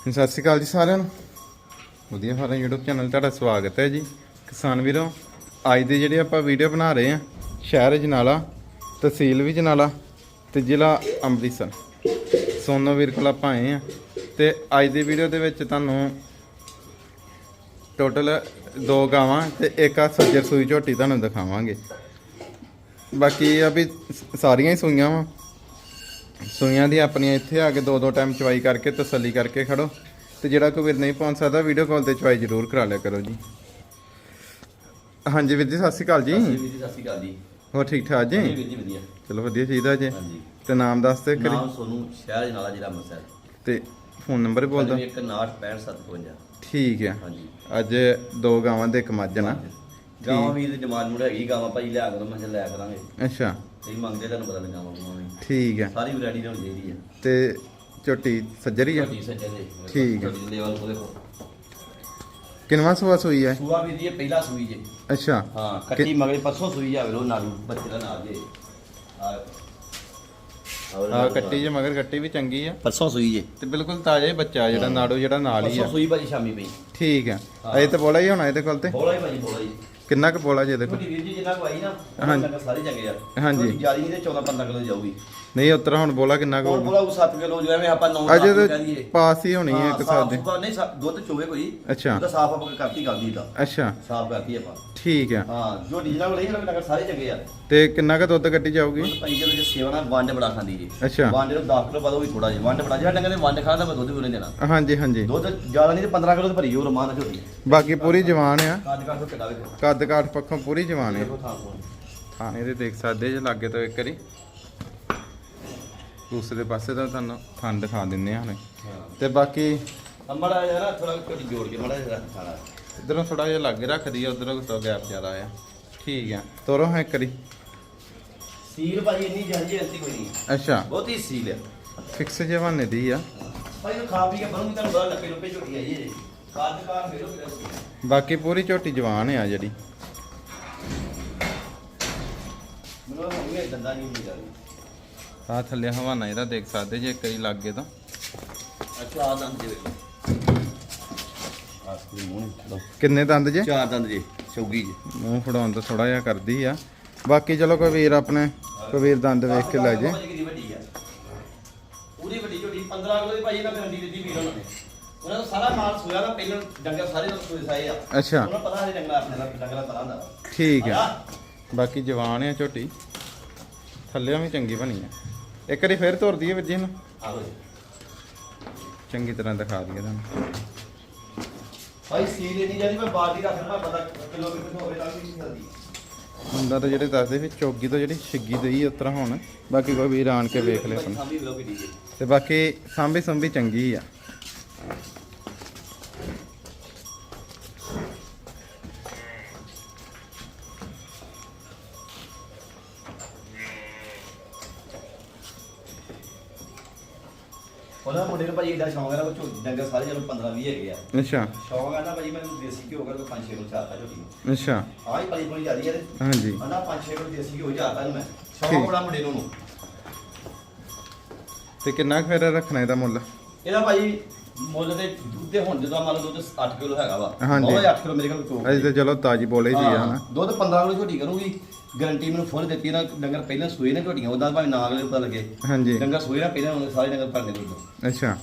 ਸਤਿ ਸ਼੍ਰੀ ਅਕਾਲ ਜੀ ਸਾਰਿਆਂ ਨੂੰ। ਵਧੀਆ ਫਾਰਮ YouTube ਚੈਨਲ ਤੁਹਾਡਾ ਸਵਾਗਤ ਹੈ ਜੀ। ਕਿਸਾਨ ਵੀਰੋ, ਅੱਜ ਦੇ ਜਿਹੜੇ ਆਪਾਂ ਵੀਡੀਓ ਬਣਾ ਰਹੇ ਆ ਸ਼ਹਿਰ ਜਨਾਲਾ, ਤਹਿਸੀਲ ਵੀ ਜਨਾਲਾ ਤੇ ਜ਼ਿਲ੍ਹਾ ਅੰਮ੍ਰਿਤਸਰ। ਸੋਨੋ ਵੀਰ ਕੋਲ ਆਪਾਂ ਆਏ ਆ ਤੇ ਅੱਜ ਦੀ ਵੀਡੀਓ ਦੇ ਵਿੱਚ ਤੁਹਾਨੂੰ ਟੋਟਲ ਦੋ ਗਾਵਾਂ ਤੇ ਇੱਕ ਆ ਸੱਜਰ ਸੂਈ ਝੋਟੀ ਤੁਹਾਨੂੰ ਦਿਖਾਵਾਂਗੇ। ਬਾਕੀ ਆ ਵੀ ਸਾਰੀਆਂ ਹੀ ਸੂਈਆਂ ਵਾ। ਸੂਈਆਂ ਦੀ ਆਪਣੀਆਂ ਇੱਥੇ ਆ ਕੇ ਦੋ ਦੋ ਟਾਈਮ ਚਵਾਈ ਕਰਕੇ ਤਸੱਲੀ ਕਰਕੇ ਖੜੋ। ਤੇ ਜਿਹੜਾ ਕੋਈ ਵੀਰ ਨਹੀਂ ਪਹੁੰਚ ਸਕਦਾ ਵੀਡੀਓ ਕਾਲ ਤੇ ਚਵਾਈ ਜ਼ਰੂਰ ਕਰਾ ਲਿਆ ਕਰੋ ਜੀ। ਹਾਂਜੀ ਵੀਰ ਜੀ ਸਤਿ ਸ਼੍ਰੀ ਅਕਾਲ ਜੀ। ਜੀ ਵੀਰ ਜੀ ਸਤਿ ਸ਼੍ਰੀ ਅਕਾਲ ਜੀ। ਹੋਰ ਠੀਕ ਠਾਕ ਜੀ? ਜੀ ਵੀਰ ਜੀ ਵਧੀਆ। ਚਲੋ ਵਧੀਆ ਚਾਹੀਦਾ ਜੀ। ਹਾਂਜੀ। ਤੇ ਨਾਮ ਦੱਸ ਤੇ ਕਰੀ ਨਾਮ ਸੋਨੂੰ ਸ਼ਹਿਰ ਜਨਾਲਾ ਜ਼ਿਲ੍ਹਾ ਅੰਮ੍ਰਿਤਸਰ। ਤੇ ਫੋਨ ਨੰਬਰ ਬੋਲਦਾ 1965 ਠੀਕ ਆ ਹਾਂਜੀ। ਅੱਜ ਦੋ ਗਾਵਾਂ ਦੇ ਇੱਕ ਮੱਝ ਨਾ ਗਾਵਾਂ ਵੀ ਦੀ ਡਿਮਾਂਡ ਨੂੰ ਹੈਗੀ ਗਾਵਾਂ ਭਾਈ ਲਿਆ ਕਰੋ ਮੈਂ ਲੈ ਕਰਾਂਗੇ। ਅੱਛਾ। ਤੁਸੀਂ ਮੰਗਦੇ ਤੁਹਾਨੂੰ ਪਤਾ ਲੱਗਾ ਗਾਵਾਂ ਵੀ ਠੀਕ ਆ ਸਾਰੀ ਵੈਰਾਈਟੀ ਹੋਣੀ ਚਾਹੀਦੀ ਹੈ ਤੇ ਝੋਟੀ ਸੱਜਰੀ ਆ? ਛੋਟੀ ਸੱਜੇ ਦੇ ਠੀਕ ਹੈ। ਲੈਵਲ ਉਹਦੇ ਕੋਲ। ਕਿੰਨਵਾ ਸੂਆ ਸੂਈ ਆ ਸੂਆ ਵੀ ਦੀ ਇਹ ਪਹਿਲਾ ਸੂਈ ਜੇ। ਅੱਛਾ। ਹਾਂ ਕੱਟੀ ਮਗਰੇ ਪਰਸੋਂ ਸੂਈ ਜਾਵੇ ਲੋ ਨਾਲੂ ਬੱਚੇ ਦਾ ਨਾਲ ਜੇ। ਆ ਕੱਟੀ ਜੇ ਮਗਰ ਕੱਟੀ ਵੀ ਚੰਗੀ ਆ। ਪਰਸੋਂ ਸੂਈ ਜੇ। ਤੇ ਬਿਲਕੁਲ ਤਾਜ਼ਾ ਹੀ ਬੱਚਾ ਜਿਹੜਾ ਨਾੜੋ ਜਿਹੜਾ ਨਾਲ ਹੀ ਪਰਸੋਂ ਆ ਸੂਈ ਭਾਜੀ ਸ਼ਾਮੀ ਪਈ। ਠੀਕ ਆ ਹਾਂ। ਅਜੇ ਤਾਂ ਬੋਲਾ ਹੀ ਹੋਣਾ ਇਹਦੇ ਕੋਲ ਤੇ? ਬੋਲਾ ਹੀ ਭਾਜੀ ਬੋਲਾ ਹੀ। ਕਿੰਨਾ ਕੁ ਬੋਲਾ ਜੇ ਕੋਲ ਛੋਟੀ ਵੀਰ ਜੀ ਜਿੰਨਾ ਕੋ ਆਈ ਨਾ ਹਾਂਜੀ। ਹਾਂਜੀ ਸਾਰੇ ਚੰਗੇ ਆ ਹਾਂਜੀ। ਜਿਆਦੀ ਨਹੀਂ ਤੇ 14 15 ਕਿਲੋ ਜਾਊਗੀ ਨਹੀਂ ਉਤਰਾ ਹੁਣ ਬੋਲਾ ਕਿੰਨਾ ਕੁ ਕੋਲ? ਬੋਲਾ ਉਹ 7 ਕਿਲੋ ਜੋ ਐਵੇਂ ਆਪਾਂ 9 ਅਜੇ ਤਾਂ ਪਾਸ ਹੀ ਹੋਣੀ ਹੈ ਇੱਕ ਸਾਲ ਦੇ ਨਹੀਂ ਦੁੱਧ ਚੋਵੇ ਕੋਈ। ਅੱਛਾ। ਉਹਦਾ ਸਾਫ਼ ਆਪਾਂ ਕਰਤੀ ਕਰਦੀ ਦਾ। ਅੱਛਾ। ਸਾਫ਼ ਕਰਤੀ ਆਪਾਂ। ਠੀਕ ਆ। ਹਾਂ ਜੋ ਡੀਜਲ ਵਾਲੇ ਹੀ ਨਾ ਸਾਰੇ ਚੰਗੇ ਆ। ਤੇ ਕਿੰਨਾ ਕੁ ਦੁੱਧ ਕੱਟੀ ਜਾਊਗੀ? ਦੁੱਧ ਭਾਈ ਜਦੋਂ ਜੇ ਸੇਵਾ ਨਾਲ ਵੰਡ ਬੜਾ ਖਾਂਦੀ ਜੀ। ਅੱਛਾ। ਵੰਡ ਨੂੰ 10 ਕਿਲੋ ਬਾਦੋਂ ਵੀ ਥੋੜਾ ਜਿਹਾ। ਵੰਡ ਬੜਾ ਜਿਹੜਾ ਡੰਗਰ ਦੇ ਵੰਡ ਖਾਦਾ ਮੈਂ ਦੁੱਧ ਵੀ ਉਹਨੇ ਦੇਣਾ। ਹਾਂਜੀ ਹਾਂਜੀ। ਦੁੱਧ ਜ਼ਿਆਦਾ ਨਹੀਂ ਤੇ 15 ਕਿਲੋ ਤੇ ਭਰੀ ਉਹ ਰਮਾਨ ਝੋਟੀ। ਬਾਕੀ ਪੂਰੀ ਜਵਾਨ ਆ। ਕਿੱਡਾ ਵੇਖੋ ਕੱਦ ਕਾਠ ਪੱਖੋਂ ਪੂਰੀ ਜਵਾਨ ਆ। ਕੋਲ ਥਾਣੇ ਦੇ ਦੇਖ ਸਕਦੇ ਜੇ ਲਾਗੇ ਤੋਂ ਇੱਕ ਵਾਰੀ। ਦੂਸਰੇ ਪਾਸੇ ਤੋਂ ਤੁਹਾਨੂੰ ਥਣ ਦਿਖਾ ਦਿੰਨੇ ਆ ਹਣੇ। ਹਾਂ। ਤੇ ਬਾਕੀ ਅੰਮੜਾ ਯਾਰ ਥੋੜਾ ਝੋਟੀ ਜੋੜ ਕੇ ਮੜਾ ਜਿਹਾ ਖਾਣਾ ਇਧਰੋਂ ਥੋੜਾ ਜਿਹਾ ਲਾਗੇ ਰੱਖਦੀ ਆ ਉਧਰੋਂ ਤੋਂ ਗੈਪ ਜ਼ਿਆਦਾ ਆ ਠੀਕ ਆ ਤੋਰੋ ਹਾਂ ਇੱਕ ਵਾਰੀ। ਸੀਲ ਭਾਈ ਇੰਨੀ ਜਾਂਦੀ ਐਸੀ ਕੋਈ ਨਹੀਂ। ਅੱਛਾ। ਬਹੁਤੀ ਸੀਲ ਹੈ ਫਿਕਸ ਜਵਾਨੇ ਦੀ ਆ। ਭਾਈ ਉਹ ਖਾ ਪੀ ਕੇ ਬਣੂਗੀ ਤੁਹਾਨੂੰ ਬੜਾ ਲੱਪੇ ਲੁੱਪੇ ਝੋਟੀ ਆਈ ਕਾਰ ਮੇਰੋ ਮੇਰਾ ਬਾਕੀ ਪੂਰੀ ਝੋਟੀ ਜਵਾਨ ਆ ਜਿਹੜੀ। ਮੈਨੂੰ ਉਹ ਹੋਣੀ ਦੰਦਾ ਨਹੀਂ ਹੁੰਦੀ। ਜਾਂਦੀ ਆ ਥੱਲੇ ਹਵਾਨਾ ਇਹਦਾ ਦੇਖ ਸਕਦੇ ਜੇ ਵਾਰੀ ਲਾਗੇ ਤੋਂ। ਅੱਛਾ ਆ ਦੰਦ ਮੂੰਹ ਲੋ ਕਿੰਨੇ ਦੰਦ ਜੇ? ਚਾਰ ਦੰਦ ਜੀ ਚੌਗੀ ਜੀ। ਮੂੰਹ ਫੜਾਉਣ ਤੋਂ ਥੋੜਾ ਜਿਹਾ ਕਰਦੀ ਆ। ਬਾਕੀ ਚਲੋ ਕੋਈ ਵੀਰ ਆਪਣੇ ਕੋਈ ਵੀਰ ਦੰਦ ਵੇਖ ਕੇ ਲੈ ਜੇ। ਪੂਰੀ ਵੱਡੀ ਝੋਟੀ 15 ਕਿਲੋ ਦੀ ਭਾਈ ਇਹਨਾਂ ਗਰੰਟੀ ਦਿੱਤੀ ਵੀਰ ਨੇ ਉਹਨਾਂ ਦਾ ਸਾਰਾ ਮਾਲ ਸੋਇਆ ਦਾ ਪਹਿਲਾਂ ਡੰਗਰ ਸਾਰੇ ਦਾ ਸੋਏ ਸਾਏ ਆ। ਅੱਛਾ। ਉਹਨਾਂ ਪਤਾ ਹੈ ਡੰਗਰ ਆਪਣੇ ਦਾ ਡੰਗਰ ਤਰ੍ਹਾਂ ਦਾ ਠੀਕ ਆ। ਬਾਕੀ ਜਵਾਨ ਆ ਝੋਟੀ। ਥੱਲਿਆਂ ਵੀ ਚੰਗੀ ਬਣੀ ਆ। ਇੱਕ ਵਾਰੀ ਫੇਰ ਤੋਰ ਦਈਏ ਵੀਰ ਨੂੰ ਆਹੋ ਜੀ। ਚੰਗੀ ਤਰ੍ਹਾਂ ਦਿਖਾ ਦਈਏ ਤੁਹਾਨੂੰ। ਭਾਈ ਸੀਲ ਨਹੀਂ ਜਾਂਦੀ ਮੈਂ ਬਾਲਟੀ ਰੱਖ ਲੈਣਾ ਪਤਾ ਕਿਲੋਮੀਟਰ ਹੋਵੇ ਤਾਂ ਵੀ ਨਹੀਂ ਚੱਲਦੀ। ਹੁੰਦਾ ਤਾਂ ਜਿਹੜੇ ਦੱਸਦੇ ਵੀ ਚੌਗੀ ਤੋਂ ਜਿਹੜੀ ਛਿੱਗੀ ਦਈ ਉਤਰਾ ਹੁਣ। ਬਾਕੀ ਕੋਈ ਵੀਰ ਆਣ ਕੇ ਵੇਖ ਲੈ ਆਪਣਾ। ਸਾਂਭੀ ਵੀ ਲੋਕੀ ਡੀਜੇ ਤੇ ਬਾਕੀ ਸਾਂਭੀ ਸੰਭੀ ਚੰਗੀ ਆ। ਉਹਨਾਂ ਮੁੰਡੇ ਨੂੰ ਭਾਈ ਏਡਾ ਸ਼ੌਂਕ ਹੈ ਉਹ ਡੰਗਰ ਸਾਰੇ ਜਦੋਂ 15 20 ਹੈਗੇ ਆ। ਅੱਛਾ। ਸ਼ੌਂਕ ਹੈ ਨਾ ਭਾਈ ਮੈਨੂੰ ਦੇਸੀ ਘਿਓ ਕਰ ਪੰਜ ਛੇ ਕਿਲੋ ਚਾਹਤਾ ਝੋਟੀ ਨੂੰ। ਅੱਛਾ। ਆਹ ਹੀ ਪਲੀ ਪਲੀ ਜਾਂਦੀ ਹੈ ਤੇ। ਹਾਂਜੀ। ਆਨਾ ਪੰਜ ਛੇ ਕਿਲੋ ਦੇਸੀ ਘਿਓ ਚਾਹਤਾ ਨੂੰ ਮੈਂ। ਠੀਕ। ਸ਼ੌਂਕ ਬੜਾ ਮੁੰਡੇ ਨੂੰ ਨੂੰ। ਤੇ ਕਿੰਨਾ ਕੁ ਫੇਰ ਰੱਖਣਾ ਇਹਦਾ ਮੁੱਲ? ਇਹਦਾ ਭਾਈ ਮੁੱਲ ਦੇ ਦੁੱਧ ਦੇ ਹੁਣ ਜਦੋਂ ਮੰਨ ਲਓ ਦੁੱਧ 8 ਕਿਲੋ ਹੈਗਾ ਵਾ ਹਾਂਜੀ। ਉਹ 8 ਕਿਲੋ ਮੇਰੇ ਕੋਲ ਤੋਂ ਅਜੇ ਤਾਂ ਚਲੋ ਤਾਜੀ ਬੋਲੇ ਜੀ ਆ ਹਨਾ। ਦੁੱਧ 15 ਕਿਲੋ ਝੋਟੀ ਕਰੂਗੀ। ਗਾਰੰਟੀ ਮੈਨੂੰ ਫੁੱਲ ਦਿੱਤੀ ਨਾ ਡੰਗਰ ਪਹਿਲਾਂ ਸੂਏ ਨੇ ਝੋਟੀਆਂ ਉਹਦਾ ਭਾਵੇਂ ਨਾ ਅਗਲੇ ਨੂੰ ਪਤਾ ਲੱਗੇ। ਹਾਂਜੀ। ਡੰਗਰ ਸੂਏ ਨਾ ਪਹਿਲਾਂ ਉਹਨੇ ਸਾਰੇ ਡੰਗਰ ਭਰਨੇ ਦੁੱਧ ਅੱਛਾ।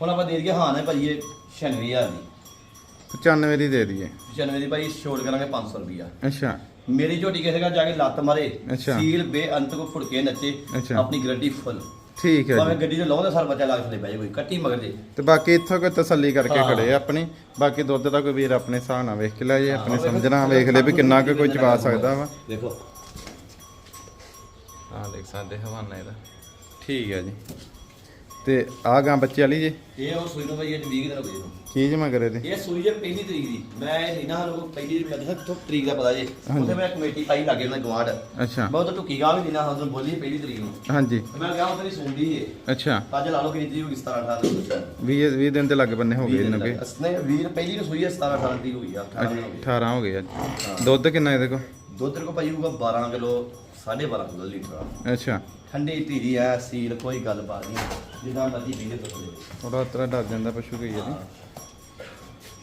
ਹੁਣ ਆਪਾਂ ਦੇ ਦਈਏ ਹਾਂ ਨਾ ਭਾਈ ਇਹ 96000 ਦੀ। 95 ਦੀ ਦੇ ਦਈਏ। 95 ਦੀ ਭਾਈ ਛੋੜ ਕਰਾਂਗੇ 500 ਰੁਪਿਆ ਅੱਛਾ। ਮੇਰੀ ਝੋਟੀ ਕਿਸੇ ਦਾ ਜਾ ਕੇ ਲੱਤ ਮਾਰੇ ਅੱਛਾ। ਸੀਲ ਬੇਅੰਤ ਕੋ ਫੁੜਕੇ ਨੱਚੇ ਅੱਛਾ। ਆਪਣੀ ਗਾਰੰਟੀ ਫੁੱਲ। ਠੀਕ ਹੈ ਭਾਵੇਂ ਜੀ। ਗੱਡੀ ਦੇ ਲਾਉਂਦੇ ਸਾਰ ਬੱਚਾ ਲੱਗ ਥਲੇ ਬਹਿ ਕੋਈ ਕੱਟੀ ਮਗਰ ਦੇ। ਤੇ ਬਾਕੀ ਇੱਥੋਂ ਕੋਈ ਤਸੱਲੀ ਕਰਕੇ ਹਾਂ। ਖੜੇ ਆ ਆਪਣੀ। ਬਾਕੀ ਦੁੱਧ ਦਾ ਕੋਈ ਵੀਰ ਆਪਣੇ ਹਿਸਾਬ ਨਾਲ ਵੇਖ ਕੇ ਲੈ ਜੇ ਆਪਣੇ ਸਮਝਣਾ ਵੇਖ ਲੈ ਵੀ ਕਿੰਨਾ ਕੁ ਕੋਈ ਚਵਾ ਸਕਦਾ ਵਾ। ਦੇਖੋ ਆਹ ਦੇਖ ਸਕਦੇ ਹਵਾਨਾ ਇਹਦਾ। ਠੀਕ ਹੈ ਜੀ। ਤੇ ਆਹ ਗਾਂ ਬੱਚੇ ਵਾਲੀ ਜੀ? ਇਹ ਉਹ ਸੂਈ ਨੂੰ ਭਾਈ ਇਹ 20 ਦਿਨ ਹੋ ਗਏ ਇਹਨੂੰ। ਕੀ ਜਮਾ ਕਰੇ ਤੇ? ਇਹ ਸੂਈ ਜੇ ਪਹਿਲੀ ਤਰੀਕ ਦੀ। ਮੈਂ ਨਹੀਂ ਨਾ ਪਹਿਲੀ ਮੈਂ ਦੱਸਾਂ ਕਿਥੋਂ ਤਰੀਕ ਦਾ ਪਤਾ ਜੇ। ਉੱਥੇ ਮੈਂ ਕਮੇਟੀ ਪਾਈ ਲੱਗੇ ਉਹਨਾਂ ਗਵਾਂਡ ਅੱਛਾ। ਮੈਂ ਉਹ ਟੁੱਕੀ ਗਾ ਵੀ ਨਹੀਂ ਨਾ ਬੋਲੀ ਪਹਿਲੀ ਤਰੀਕ ਨੂੰ। ਹਾਂਜੀ। ਤੇ ਮੈਂ ਕਿਹਾ ਉਹ ਤੇਰੀ ਸੁਣਦੀ ਏ। ਅੱਛਾ। ਅੱਜ ਲਾ ਲਓ ਕਿੰਨੀ ਤਰੀਕ ਹੋ ਗਈ 17 18 ਨੂੰ। 20 20 ਦਿਨ ਤੇ ਲੱਗ ਬੰਨੇ ਹੋ ਗਏ ਇਹਨਾਂ ਕੇ ਅਸਨੇ ਵੀਰ ਪਹਿਲੀ ਨੂੰ ਸੂਈ ਹੈ 17 18 ਤਰੀਕ ਹੋਈ ਆ 18 ਦਿਨ ਹੋ ਗਏ। 18 ਹੋ ਗਏ ਅੱਜ ਦੁੱਧ ਕਿੰਨਾ ਇਹਦੇ ਕੋਲ? ਦੁੱਧ ਕੋ ਭਾਈ ਹੋਊਗਾ 12 ਕਿਲੋ। 12.5 ਕਿਲੋ ਲੀਟਰ ਆ ਅੱਛਾ। ਠੰਡੀ ਧੀਰੀ ਆ ਸੀਲ ਕੋਈ ਨਹੀਂ। ਜਿੱਦਾਂ ਮਰਜ਼ੀ ਥੋੜਾ ਉਤਰਾ ਡਰ ਜਾਂਦਾ ਪਸ਼ੂ ਕਈ ਇਹਦੀ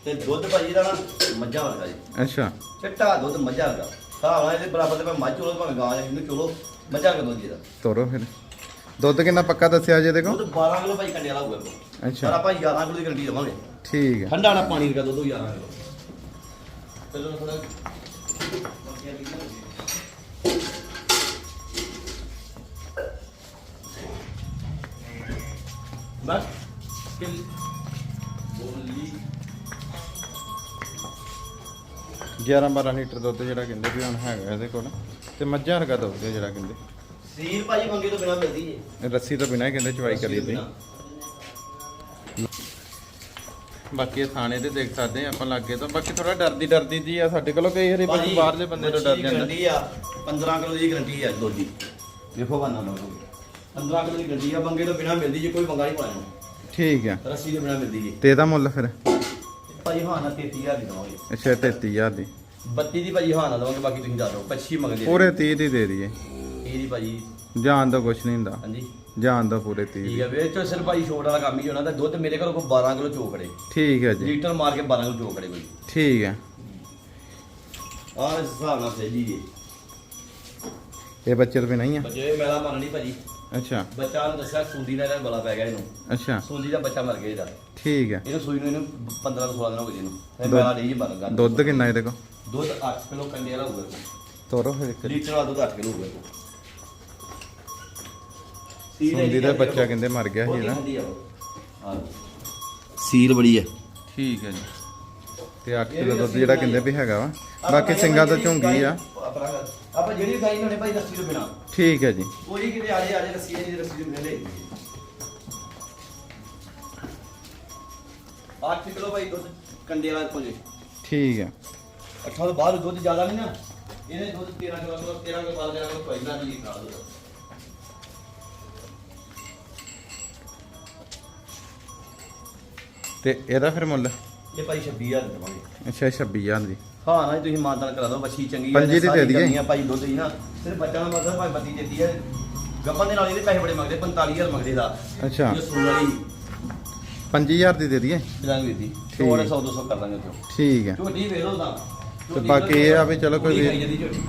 ਤੇ ਦੁੱਧ ਭਾਜੀ ਦਾ ਨਾ ਮੱਝਾਂ ਵਰਗਾ ਜੀ। ਅੱਛਾ। ਚਿੱਟਾ ਦੁੱਧ ਮੱਝਾਂ ਵਰਗਾ। ਹਿਸਾਬ ਨਾਲ ਇਹਦੇ ਬਰਾਬਰ ਤੇ ਮੈਂ ਮੱਝ ਚੋਲੋ ਭਾਵੇਂ ਗਾਂ ਜਾਂ ਇਹਨੂੰ ਚੋਲੋ ਮੱਝਾਂ ਕਦੋਂ ਜੀ ਦਾ ਤੋਰੋ ਫਿਰ। ਦੁੱਧ ਕਿੰਨਾ ਪੱਕਾ ਦੱਸਿਆ ਜੇ ਦੇਖੋ? ਦੁੱਧ 12 ਕਿਲੋ ਭਾਈ ਕੰਡੇ ਵਾਲਾ ਹੋਊਗਾ ਪਰ ਅੱਛਾ। ਆਪਾਂ 11 ਕਿਲੋ ਦੀ ਗਰੰਟੀ ਦੇਵਾਂਗੇ। ਠੀਕ ਹੈ ਠੰਡਾ ਵਾਲਾ ਪਾਣੀ ਦਾ ਦੁੱਧ 11 ਕਿਲੋ। ਚਲੋ ਥੋੜਾ ਬਸ ਕਿਲ ਬੋਲੀ। 11 12 ਲੀਟਰ ਦੁੱਧ ਜਿਹੜਾ ਕਹਿੰਦੇ ਵੀ ਹੁਣ ਹੈਗਾ ਇਹਦੇ ਕੋਲ ਤੇ ਮੱਝਾਂ ਵਰਗਾ ਦੁੱਧ ਜਿਹੜਾ ਕਹਿੰਦੇ। ਸੀਲ ਭਾਜੀ ਮੰਗੇ ਤੋਂ ਬਿਨਾ ਮਿਲਦੀ ਏ ਇਹ ਰੱਸੀ ਤੋਂ ਬਿਨਾਂ ਹੀ ਕਹਿੰਦੇ ਚਵਾਈ ਕਰੀ ਦੀ। ਬਾਕੀ ਇਹ ਥਾਣੇ ਤੇ ਦੇਖ ਸਕਦੇ ਆ ਆਪਾਂ ਲੱਗੇ ਤਾਂ। ਬਾਕੀ ਥੋੜਾ ਡਰਦੀ ਡਰਦੀ ਜੀ ਆ ਸਾਡੇ ਕੋਲੋਂ ਕਈ ਵਾਰੀ ਪਸ਼ੂ ਬਾਹਰਲੇ ਬੰਦੇ ਤੋਂ ਡਰ ਜਾਂਦਾ। ਆ 15 ਕਿਲੋ ਦੀ ਗਰੰਟੀ ਆ ਦੁੱਧ ਦੀ ਦੇਖੋ ਬਾਨਾ ਲਓ 15 ਕਿਲੋ ਦੀ ਗਰੰਟੀ ਆ ਬੰਗੇ ਤੋਂ ਬਿਨਾ ਮਿਲਦੀ ਜੇ ਕੋਈ ਮੰਗਾ ਨਹੀਂ ਪਾਣਾ ਠੀਕ ਹੈ ਰੱਸੀ ਤੋਂ ਬਿਨਾ ਮਿਲਦੀ ਜੇ। ਤੇ ਇਹਦਾ ਮੁੱਲ ਫਿਰ? ਭਾਜੀ ਹਾਂ ਨਾ 33000 ਦੀ ਦਵਾਂਗੇ। ਅੱਛਾ 33000 ਦੀ। 32 ਦੀ ਭਾਜੀ ਹਾਂ ਨਾ ਦਵਾਂਗੇ ਬਾਕੀ ਤੁਸੀਂ ਦੱਸ ਦਿਓ 25 ਮੰਗਦੇ ਆ। ਪੂਰੇ 30 ਦੀ ਦੇ ਦਈਏ। ਇਹ ਦੀ ਭਾਜੀ ਜਾਨ ਦਾ ਕੁਛ ਨਹੀਂ ਹੁੰਦਾ। ਹਾਂਜੀ। ਜਾਨ ਦਾ ਪੂਰੇ 30 ਠੀਕ ਹੈ ਵੇਚ ਚੋ ਸਿਰ ਭਾਜੀ ਛੋਟ ਵਾਲਾ ਕੰਮ ਹੀ ਹੋਣਾ ਤਾਂ ਦੁੱਧ ਮੇਰੇ ਕੋਲ ਕੋਈ 12 ਕਿਲੋ ਚੋਕੜੇ ਠੀਕ ਹੈ ਜੀ। ਲੀਟਰ ਮਾਰ ਕੇ 12 ਕਿਲੋ ਚੋਕੜੇ ਕੋਈ। ਠੀਕ ਹੈ ਆਹ ਇਸ ਹਿਸਾਬ ਨਾਲ ਸਹੀ ਜੀ। ਇਹ ਬੱਚੇ ਤੋਂ ਬਿਨਾਂ ਹੀ ਆ। ਬੱਚੇ ਮੇਲਾ ਮੰਨ ਲਈ ਭਾਜੀ। ਅੱਛਾ। ਬੱਚਾ ਨੂੰ ਦੱਸਿਆ ਸੁੰਦੀ ਦਾ ਇਹਦਾ ਬਲਾ ਪੈ ਗਿਆ ਇਹਨੂੰ। ਅੱਛਾ। ਸੁੰਦੀ ਦਾ ਬੱਚਾ ਮਰ ਗਿਆ ਇਹਦਾ। ਠੀਕ ਹੈ। ਇਹਨੂੰ ਸੂਈ ਨੂੰ ਇਹਨੂੰ 15 ਤੋਂ 16 ਦਿਨ ਹੋ ਗਏ ਇਹਨੂੰ। ਫਿਰ ਦੁੱਧ- ਮੇਲਾ ਨਹੀਂ ਜੀ ਬਣ ਗਿਆ ਦੁੱਧ ਕਿੰਨਾ ਇਹਦੇ ਕੋਲ? ਦੁੱਧ 8 ਕਿਲੋ ਕੰਡੇ ਵਾਲਾ ਹੋਊਗਾ। ਤੋਰੋ ਫਿਰ ਇੱਕ। ਲੀਟਰ ਵਾਲਾ ਦੁੱਧ 8 ਕਿਲੋ ਹੋਊਗਾ। ਸੁੰਦੀ ਦਾ ਬੱਚਾ ਕਹਿੰਦੇ ਮਰ ਗਿਆ ਸੀ ਇਹਦਾ ਇਹਦਾ ਸੀਲ ਬੜੀ ਹੈ ਠੀਕ ਹੈ ਜੀ। ਤੇ 8 ਕਿਲੋ ਦੁੱਧ ਜਿਹੜਾ ਕਹਿੰਦੇ ਵੀ ਹੈਗਾ ਵਾ। ਬਾਕੀ ਸਿੰਘਾਂ ਤੋਂ ਝੁੰਗੀ ਆ। ਆਪਾਂ ਜਿਹੜੀ ਗਾਈ ਲੈਣੇ ਭਾਈ ਰੱਸੀ ਤੋਂ ਬਿਨਾ। ਠੀਕ ਹੈ ਜੀ। ਕੋਈ ਕਿਤੇ ਆਜੇ ਰੱਸੀ ਹੈ ਜੀ ਰੱਸੀ ਤੋਂ ਬਿਨਾ ਲੈ 8 ਕਿਲੋ ਭਾਈ ਦੁੱਧ ਕੰਡੇ ਵਾਲਾ ਕੋਲੇ ਠੀਕ ਹੈ। ਅੱਠਾਂ ਤੋਂ ਬਾਅਦ ਦੁੱਧ ਜ਼ਿਆਦਾ ਨਹੀਂ ਨਾ। ਇਹਨੇ ਦੁੱਧ 13 ਕਿਲੋ 13 ਕਿਲੋ 12 ਕਿਲੋ ਪੈਦਾ ਨਹੀਂ ਲਿਖਾ ਦੋ ਤੇ ਇਹਦਾ ਫਿਰ ਮੁੱਲ? ਇਹ ਭਾਈ 26000 ਦੇ ਦੇਵਾਂਗੇ। ਅੱਛਾ 26000 ਦੀ। ਹਾਂ ਨਾ ਜੀ ਤੁਸੀਂ ਮਾਨਤਾਨ ਕਰਾ ਦਿਓ ਬੱਚੀ ਚੰਗੀ ਪੰਜੀ ਦੀ ਦੇ ਸਾਰੀ ਦਈਏ। ਆ ਭਾਈ ਦੁੱਧ ਹੀ ਨਾ ਸਿਰਫ ਬੱਚਾ ਦਾ ਮਤਲਬ ਭਾਈ ਬੱਤੀ ਦਿੱਤੀ ਹੈ ਗੱਪਾਂ ਦੇ ਨਾਲ ਇਹਦੇ ਪੈਸੇ ਬੜੇ ਮੰਗਦੇ 45000 ਮੰਗਦੇ ਦਾ ਅੱਛਾ। ਇਹ ਸੂਣ ਵਾਲੀ। 5000 ਦੀ ਦੇ ਦਈਏ। ਬਿਲਾਂ ਦੀ ਠੀਕ। ਥੋੜਾ 100 200 ਕਰ ਦਾਂਗੇ ਉੱਥੇ। ਠੀਕ ਹੈ। ਝੋਟੀ ਵੇਖ ਲਓ ਤਾਂ। ਤੇ ਬਾਕੀ ਇਹ ਆ ਵੀ ਚਲੋ ਕੋਈ ਖਾਈ ਜਾਂਦੀ ਝੋਟੀ।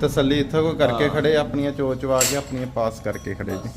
ਤਸੱਲੀ ਇੱਥੋਂ ਕੋਈ ਕਰਕੇ ਹਾਂ। ਖੜੇ ਆਪਣੀਆਂ ਚੋਚ ਚਵਾ ਕੇ ਆਪਣੀਆਂ ਪਾਸ ਕਰਕੇ ਖੜੇ ਜੀ।